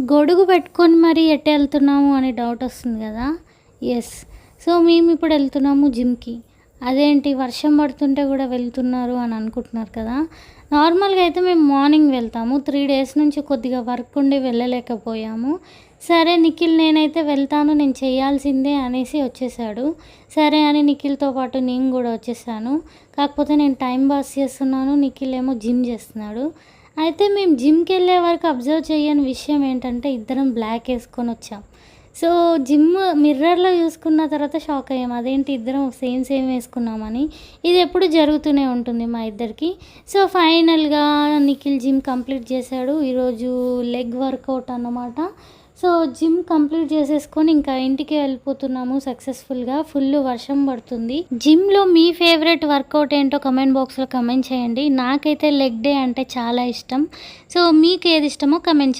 గొడుగు పెట్టుకొని మరీ ఎట్ట వెళ్తున్నాము అనే డౌట్ వస్తుంది కదా? ఎస్ సో మేము ఇప్పుడు వెళ్తున్నాము జిమ్కి అదేంటి? వర్షం పడుతుంటే కూడా వెళ్తున్నారు అని అనుకుంటున్నారు కదా? నార్మల్గా అయితే మేము మార్నింగ్ వెళ్తాము. త్రీ డేస్ నుంచి కొద్దిగా వర్క్ ఉండి వెళ్ళలేకపోయాము. సరే నిఖిల్ నేనైతే వెళ్తాను నేను చేయాల్సిందే అనేసి వచ్చేసాడు. సరే అని నిఖిల్తో పాటు నేను కూడా వచ్చేసాను. కాకపోతే నేను టైం పాస్ చేస్తున్నాను. నిఖిల్ ఏమో జిమ్ చేస్తున్నాడు. అయితే మేము జిమ్కి వెళ్ళే వరకు అబ్జర్వ్ చేయని విషయం ఏంటంటే ఇద్దరం బ్లాక్ వేసుకొని వచ్చాం. సో జిమ్ మిర్రర్లో చూసుకున్న తర్వాత షాక్ అయ్యాం. అదేంటి ఇద్దరం సేమ్ సేమ్ వేసుకున్నామని. ఇది ఎప్పుడు జరుగుతూనే ఉంటుంది మా ఇద్దరికి. సో ఫైనల్గా నిఖిల్ జిమ్ కంప్లీట్ చేశాడు. ఈరోజు లెగ్ వర్కౌట్ అన్నమాట. సో జిమ్ కంప్లీట్ చేసేసుకొని ఇంకా ఇంటికి వెళ్ళిపోతున్నాము సక్సెస్ఫుల్గా. ఫుల్ వర్షం పడుతుంది. జిమ్లో మీ ఫేవరెట్ వర్కౌట్ ఏంటో కమెంట్ బాక్స్లో కమెంట్ చేయండి. నాకైతే లెగ్ డే అంటే చాలా ఇష్టం. సో మీకు ఏది ఇష్టమో కమెంట్